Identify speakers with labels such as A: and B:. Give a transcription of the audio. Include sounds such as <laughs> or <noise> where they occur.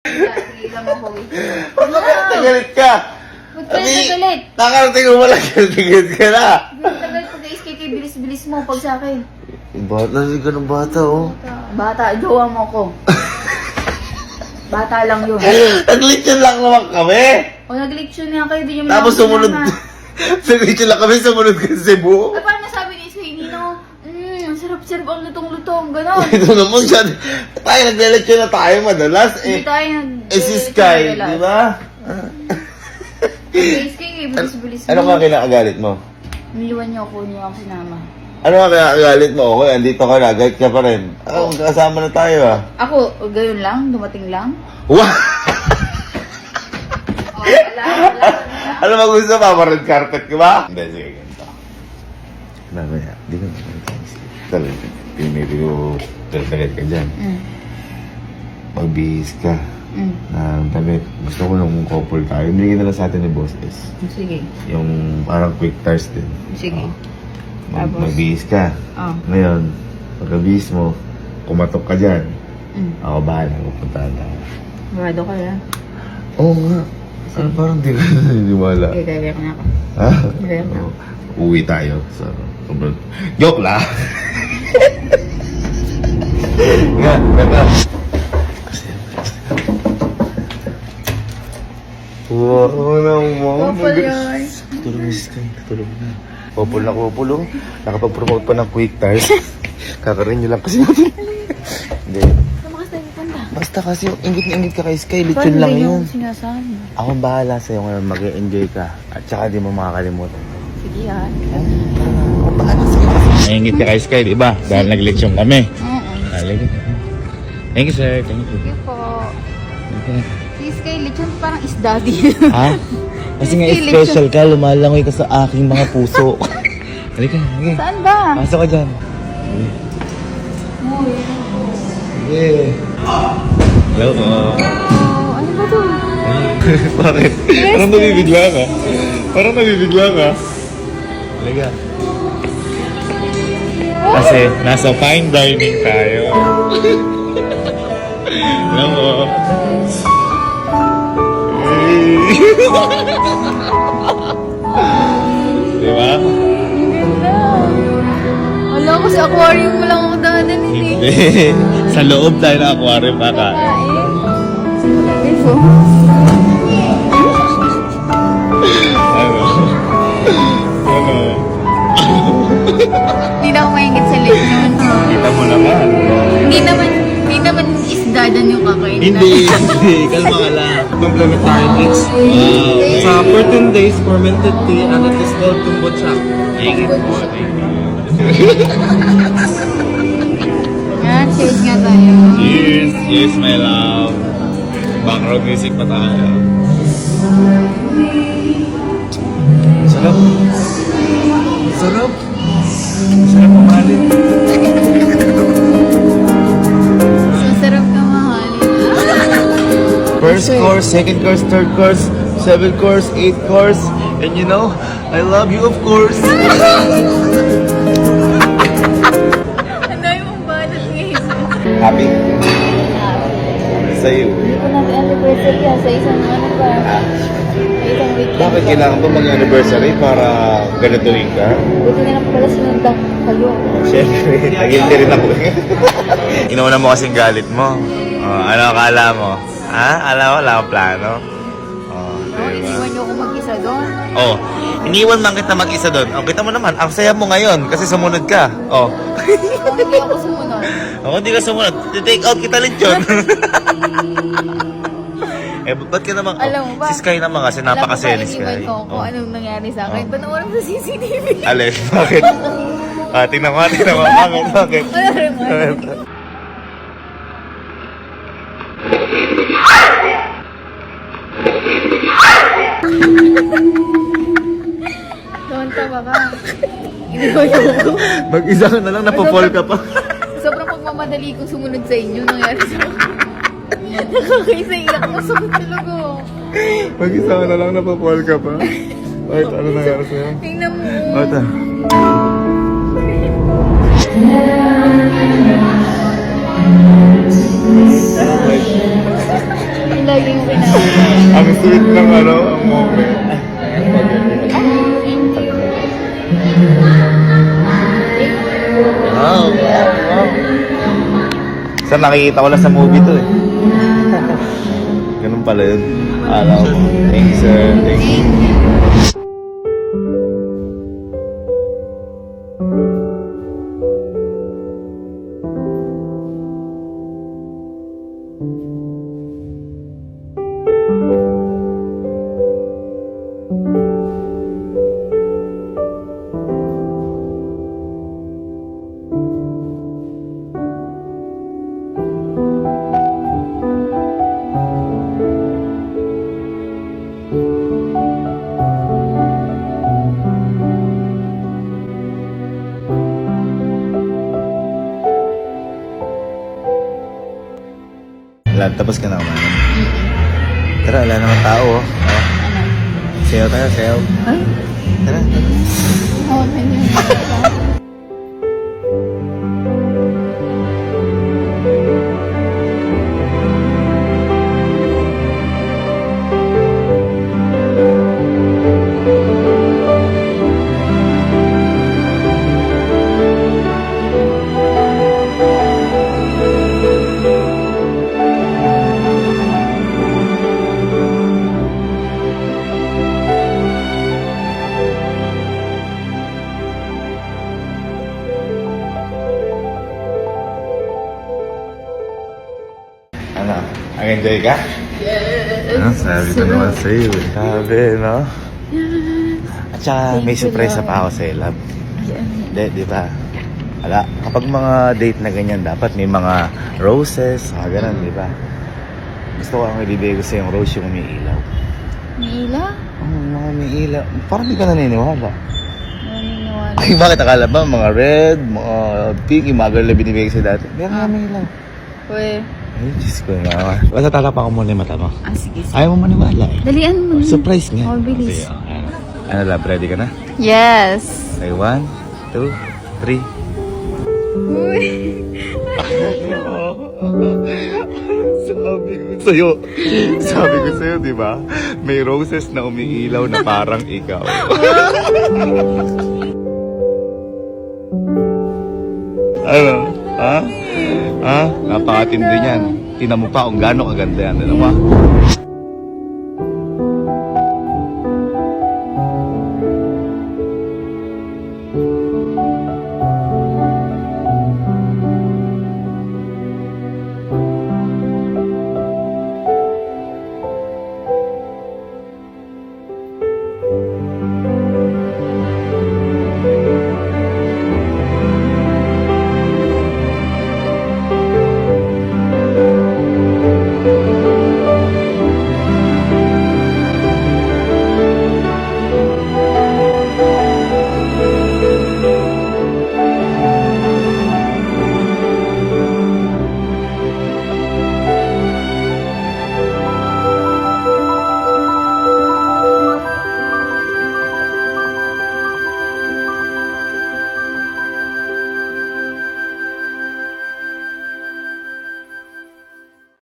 A: Lang ako.
B: Ba't ka galit ka?
A: Ba't ka nagalit?
B: Nakarating mo wala galit ka na.
A: Nagalit pag iskay bilis-bilis mo pag sa akin.
B: Bata, ka ng bata, oh.
A: Bata, jowa mo ko. <laughs> Bata lang yun.
B: Naglitsyon lang naman kami.
A: O nag-leksyon nga kayo, di nyo
B: Tapos
A: lang
B: sumunod. <laughs> Naglitsyon lang kami, sumunod ka sa Cebu.
A: Ay, paano nasabi ni Iskay Nino? Mmm, ang lutong-lutong, gano'n. <laughs>
B: Ito naman siya. Tayo, naglilitsyon na tayo madalas.
A: Hindi
B: Eh,
A: tayo nag...
B: eh si Sky, di ba?
A: Kay Iskay, eh, bilis-bilis
B: Ano ka kinakagalit mo?
A: Niliwan niyo ako, niyo ako sinama.
B: Ano ka kinakagalit mo? Okay, andito ka na, galit ka pa rin. Ah, magkasama na tayo ah.
A: Ako, gayon lang, dumating lang.
B: Wow! <laughs>
A: Oh, wala, wala.
B: Ano ba gusto pa? Red carpet ka ba? Hindi, sige, ganito. Mamaya, di ka naman Ko talagat ka dyan.
A: Mm,
B: Magbihis ka
A: mm,
B: na damit. Gusto ko nung couple tayo. Binigyan na lang sa atin ni Boss S.
A: sige,
B: Yung parang quick tires din.
A: sige.
B: Mag
A: Tapos?
B: magbihis ka.
A: Oh,
B: Ngayon, pagkabihis mo, kumatok ka dyan.
A: mm.
B: Ako bahala, pupuntahan tayo.
A: Murado ka lang.
B: Oo nga. Ano parang di ka naniniwala?
A: Okay, kaya ko na ako.
B: Ha?
A: Kaya na.
B: Oo. Uwi tayo. So, sobrang... Joke lang! Nga, ganda. Wow naman.
A: Couple yun.
B: Tulog na si Sky. Tulog na. Popol na popol oh. Nakapag-promote pa ng quick tires. <laughs> Kakarin nyo lang kasi natin. Hindi.
A: Lumakas tayo pupunta.
B: Basta kasi yung ingit na ingit ka kay Sky. Lechon lang yun.
A: yung sinasabi?
B: Ako bahala sa'yo ngayon. Mag-enjoy ka. At saka di mo makakalimutan.
A: Sige ha.
B: Naingit ka kay Sky, di ba? Dahil nag-leksyon kami.
A: Oo.
B: Halika. Thank you, sir. Thank you.
A: Sige po. Si Sky Lechon parang isda din.
B: Ha? <laughs> Kasi nga
A: Sky
B: special ka, lumalangoy ka sa aking mga puso. <laughs> Halika, halika.
A: Saan ba?
B: Pasok ka dyan.
A: Uy.
B: Sige. Hello po.
A: Ano ba to? <laughs>
B: Bakit? Parang nabibigla ka. Parang nabibigla ka. Halika. Kasi nasa fine dining tayo. Hello po. Di ba?
A: Wala ko sa aquarium mo lang ako dadalhin eh.
B: Hindi. Sa loob tayo ng aquarium kakain.
A: Kain. Hindi na ako maingit sa lechon.
B: Kita mo naman.
A: Hindi naman, hindi naman isda dyan yung kakainin
B: Hindi, hindi. Kalma ka lang.
C: Complementary treats.
B: Wow.
C: Sa 14 days fermented tea and it is called kombucha.
B: Ingit mo.
A: Yan, cheers nga tayo.
B: Cheers. Cheers, my love. Background music pa tayo. Sarap. Sarap. Sarap umalit.
A: Masarap ka mahalin. <laughs>
B: First course, second course, third course, seventh course, eighth course. And you know, I love you of course. <laughs>
A: Dami mong banat ngayon.
B: Happy? Sa'yo.
A: Hindi ko natin anniversary ah, sa isang ano ba? Sa isang weekend.
B: Bakit kailangan ba mag-anniversary para ganituin ka?
A: Buti na lang pala sinundan kayo.
B: Siyempre, naging rin ako. <laughs> Inuuna mo kasing galit mo. Oh, ano akala mo? Ha? Alam mo, wala akong plano. Oh,
A: No, iniwan niyo ako mag-isa doon.
B: Oh, iniwan man kita mag-isa doon. Oh, kita mo naman, ang saya mo ngayon kasi sumunod ka. Oh.
A: Kung hindi ako sumunod.
B: Oh, hindi ka sumunod. Take out kita lang <laughs> eh, ba't ka naman?
A: Alam mo ba?
B: Si Sky naman kasi
A: Alam mo ba, iniwan ko kung
B: Oh.
A: anong nangyari sa akin.
B: Oh.
A: Panoorin mo sa CCTV.
B: Alin, bakit? Ah, tingnan mo, tingnan mo. Bakit, bakit?
A: Mo. Doon ka ba ka? Iniwan ako.
B: Mag-isa ka na lang, napopol ka pa.
A: Sobrang pagmamadali kong sumunod sa inyo nangyari sa Nakakaisa iyak ko sa talaga.
B: Mag-isa ka na lang, napopol ka pa. Bakit, ano nangyari sa'yo?
A: Tingnan mo.
B: Bakit ah?
A: Lalo yung kinakain.
B: Ang sweet ng ano, ang moment. Wow, wow, wow. Sir, nakikita ko lang sa movie to eh. Ganun pala yun. Alam ko. Thank you, sir. Thank you. Wala, tapos ka na kumain. Tara, wala naman tao oh. Sayaw tayo, sayaw.
A: Ay,
B: Tara. <laughs> Nag-enjoy ka?
A: Yes.
B: Ano? Sabi ko naman sa'yo eh. Sabi, no? At saka may
A: Thank
B: surprise
A: Lord.
B: pa ako sa'yo, love.
A: Yan.
B: Hindi, di ba? Wala. Kapag mga date na ganyan, dapat may mga roses, mga ganun, di ba? Gusto ko ang ibibigay ko sa yung rose yung umiilaw.
A: Mila?
B: Oh, mga umiilaw. Parang di ka naniniwala.
A: Naniniwala.
B: Ay, bakit akala ba mga red, mga pink, yung mga girl na binibigay ko sa dati? Meron nga umiilaw.
A: Uy.
B: Ay, Diyos ko naman. Basta talapa ko muna yung mata mo.
A: Ah, sige, sige.
B: Ayaw mo maniwala eh.
A: Dalian mo. na.
B: Surprise nga.
A: Oh, bilis.
B: Sige, okay. Ano love, ready ka na?
A: Yes.
B: Okay, one, two, three.
A: Uy.
B: sabi ko sa'yo, sabi ko sa'yo, di ba? May roses na umiilaw na parang ikaw. <laughs> ano? Ha? Ha? Napakatindi niyan. Tinan mo pa kung gaano kaganda yan. Ano ba?